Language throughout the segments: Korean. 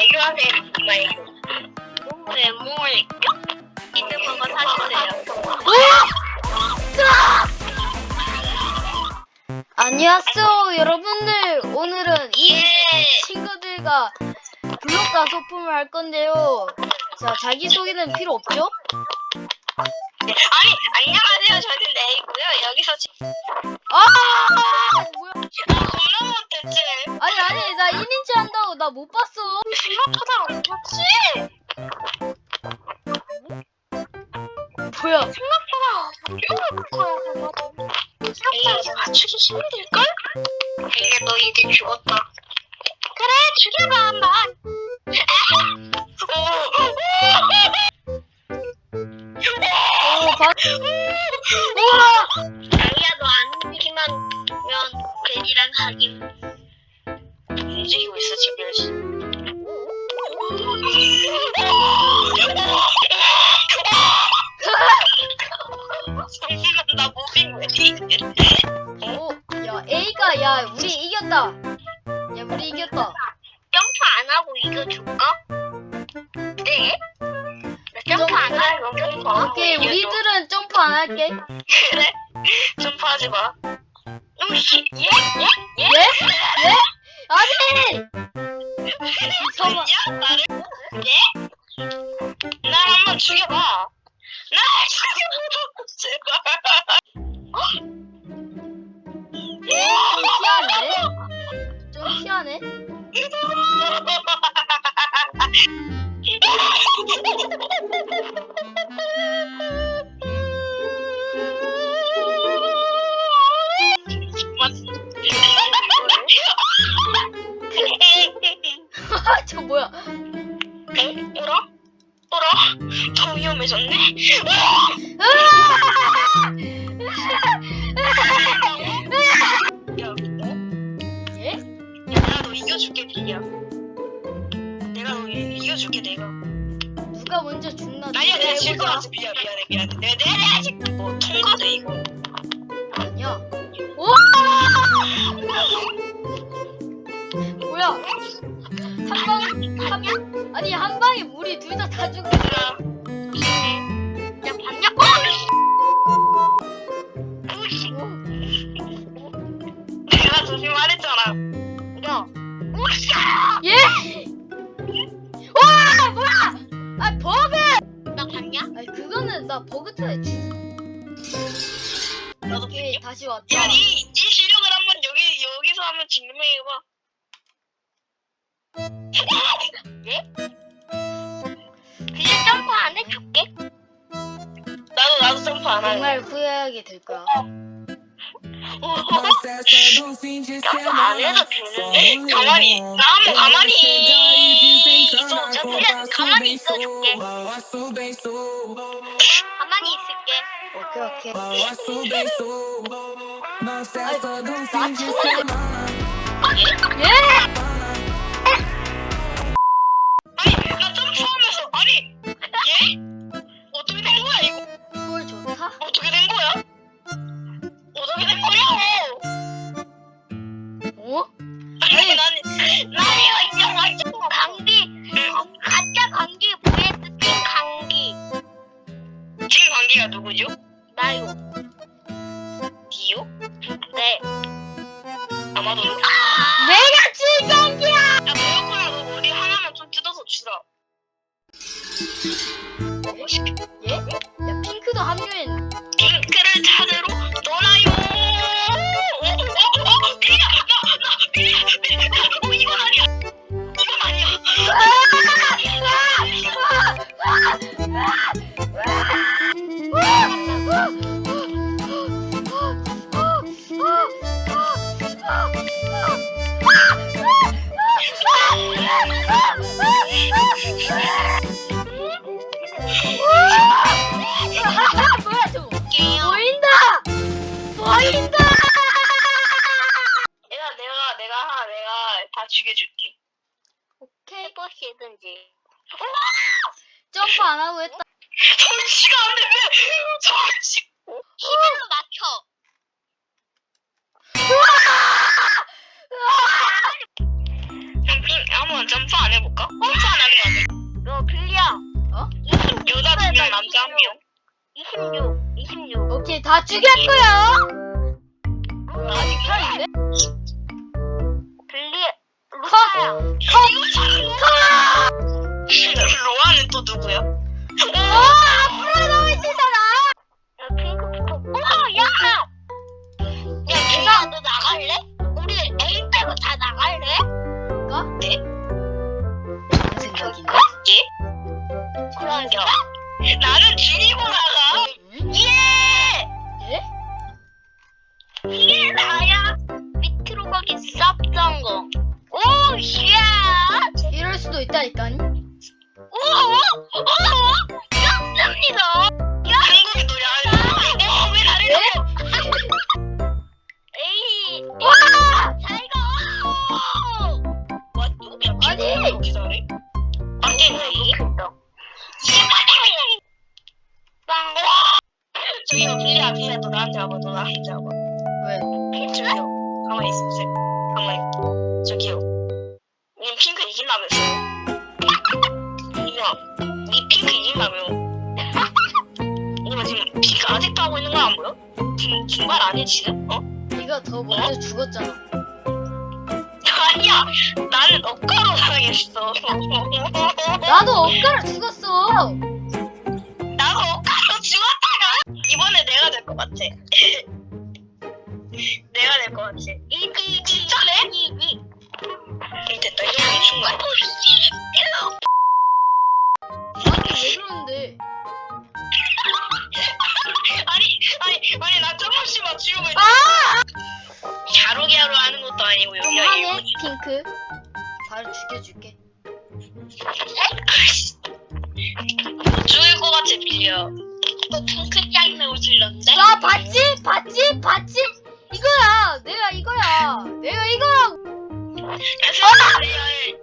애교하세요. 정말 애교. 네, 뭘 있는 거 사주세요. 안녕하세요 여러분들 오늘은 이 예. 친구들과 블록과 소품을 할 건데요 자 자기소개는 필요 없죠? 네. 아니, 안녕하세요. 저는 레이고요. 여기서 지금 아. 아니 나 1인치 한다고 나 못 봤어 생각보다 못했지. 뭐야 생각보다 어려울 거야. 생각보다 맞추기 힘들걸? 이게 너 이제 죽었다. 그래, 죽여봐 한번. 오 봐. 우와! 자기야 너 안 움직이면 면 괜히랑 하긴 잠시만 나 무빙 왜 이래? 오 야 A가 야 우리 이겼다 야 우리 이겼다 점프 안 하고 이겨줄까? 네? 나 점프 안 하고 하고 오케이. 우리들은 점프 안 할게 그래? 점프하지 마. 음, 씨, 예? 예? 예? 예? 예? 아니 잠깐만 야, 나를? 예? 날 한번 죽 뭐야? 한 방, 한 방, 아니 한 방에 우리 둘 다 다 죽어. 야, 봤냐? 어! 오씨. 내가 조심하랬잖아. 야, 오씨! 예? 와 뭐야? 아 버그! 나 봤냐? 아니 그거는 나 버그 터야지. 나도 오케이 봤냐? 다시 왔다. 야, 니, 니 실력을 한번 여기, 여기서 한번 증명해봐. 예? 그냥 점프 안 해줄게. 나도, 나도 점프 안 할래. 정말 후회하게 될 거야. 점프 안 해도 되는데? 가만히, 나 한번 가만히 있어. 그냥 가만히 있어 줄게. 가만히 있을게. 오케이 오케이. 예? 아니, 아니, 예? 어떻게 된 거야, 이거? 꿀 좋다. 어떻게 된 거야? 어떻게 된 거냐고! 어? 아니, 나는, 나 이거 진짜 완전 강기, 가짜 강기 vs 찐 강기. 찐 강기가 누구죠? 나요. 니요? 네. 아마도. 내가 보인다! 내가, 내가, 내가 하나, 내가 다 죽여줄게. 오케이. 해보시든지. 점프 안 하고 했다. 설치가 안 돼, 왜? 설치. 힘으로 맞춰. 핑, 한번 점프 안안 해볼까? 홈트 안 하면 안 돼. 너 빌리야. 어? 26. 여자 두 명, 남자 한 명. 26. 26. 오케이 다 죽였고요. 아직 살인데? 빌리. 루카야. 로아는 또 누구야? 어 앞으로 너무 있잖아. 야, 오, 쌉습니다. 한국의 노래 하는 어, 왜 나를 예? 에이, 와! 잘 가. 와, 누구야? 아니! 이렇게 잘해? 밖에 있네. 빵. 저기요, 빌리야, 빌리야, 너 나한테 와봐, 너 나한테 와봐. 왜? 저기요, 가만히 있어보세요. 가만히. 저기요. 님 핑크 이긴다면서요? 보여? 지금 중반 아니야, 지금? 어? 네가 더 먼저 죽었잖아. 아니야! 나는 억가로 당했어. 나도 엇가로 죽었어. 나도 억가로 죽었다가! 이번에 내가 될 것 같아. 내가 될 것 같아. 이기, 진짜네? 이기. 응, 됐다. 이러면 충분해. 나한테 왜 그러는데? 아니고, 여기가 좀하네 일본이. 핑크. 바로 죽여줄게. 죽을 것 같아, 빌려. 또 핑크 짱내 오질렀는데? 야 봤지? 봤지? 봤지? 이거야. 내가 이거야. 내가 이거야. 야, 세상에 빌려를.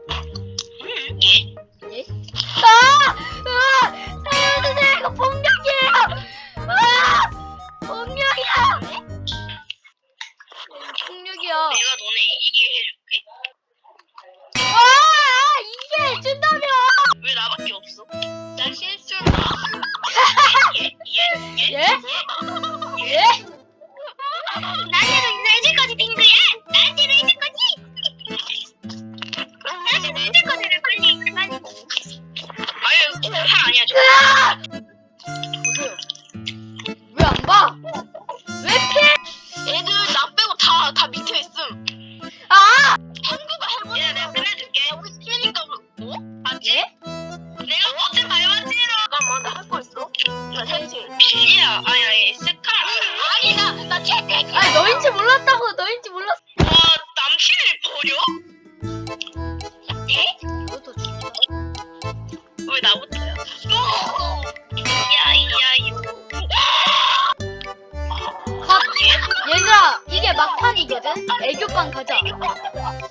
막판이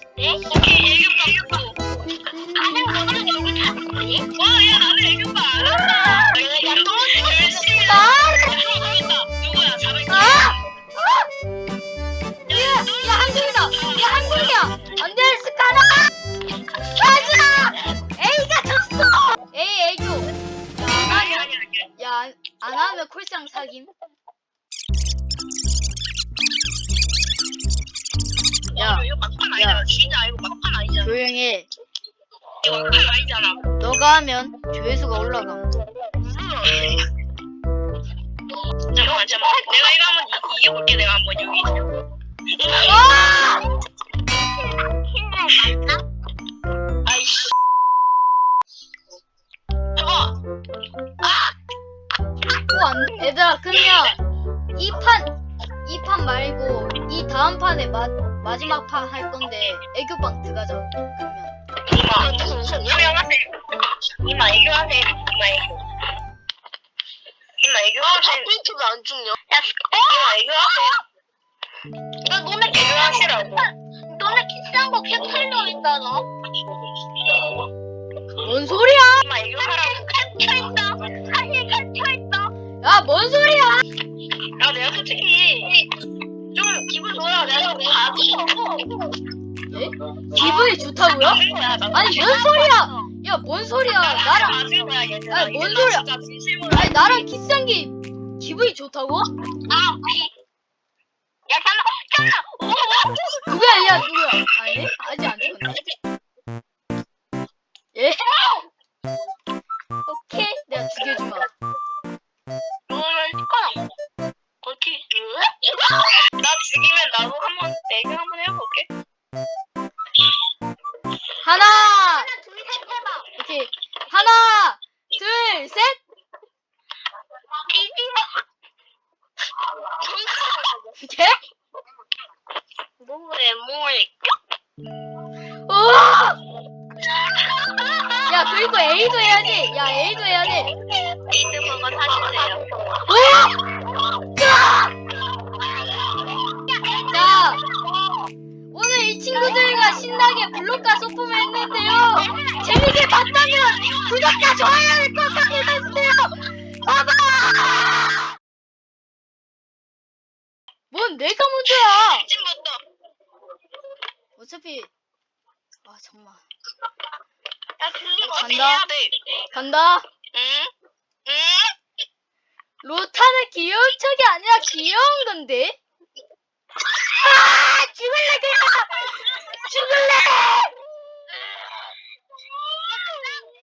아니잖아. 너가 하면 조회수가 올라가. 잠깐만, 잠깐만. 내가 이거 한번 이- 이겨볼게. 내가 한번 여기. 아! 안 돼. 얘들아, 그러면 이 판, 이 판 말고 이 다음 판에 마, 마지막 판 할 건데 애교빵 들어가자. 그러면. 이마. 이명하세요. 이마 애교하세요. 이마 애교. 이마 애교하세요. 핑크가 안 죽냐? 야, 이마 애교하세요. 너 너네 애교하시라고. 너네 키스한 거 캡처해져 있다 너. 뭔 소리야? 이마 애교하라고. 있다. 사실 있다. 야, 뭔 소리야? 야, 내가 솔직히 좀 기분 좋아. 내가 좀 봐줘. 예? 기분이 좋다고요? 아니 뭔 소리야? 야 뭔 소리야? 나랑 맞은 거야 얘들아. 아니, 뭔 얘들아, 소리야? 진짜 진심으로. 아니 나랑 키스한 게 기분이 좋다고? 아 오케이. 야 잠깐 잠깐. 오. 누구야 야 누구야? 아니 아직 안 죽었네. 예? 오케이 내가 죽여주마. 너는 시커나. 어떻게? 나 죽이면 나도 한번 내가 한번 해볼게. 야 A도 해야 돼. 에이드버거 사주세요. 자 오늘 이 친구들과 신나게 블록과 소품을 했는데요. 재밌게 봤다면 구독과 좋아요를 꼭 하게 해주세요. 봐봐. 뭔 내가 먼저야? 어차피 아 정말 간다. 간다. 응? 응? 로타는 귀여운 척이 아니라 귀여운 건데. 아, 죽을래 그냥. 죽을래.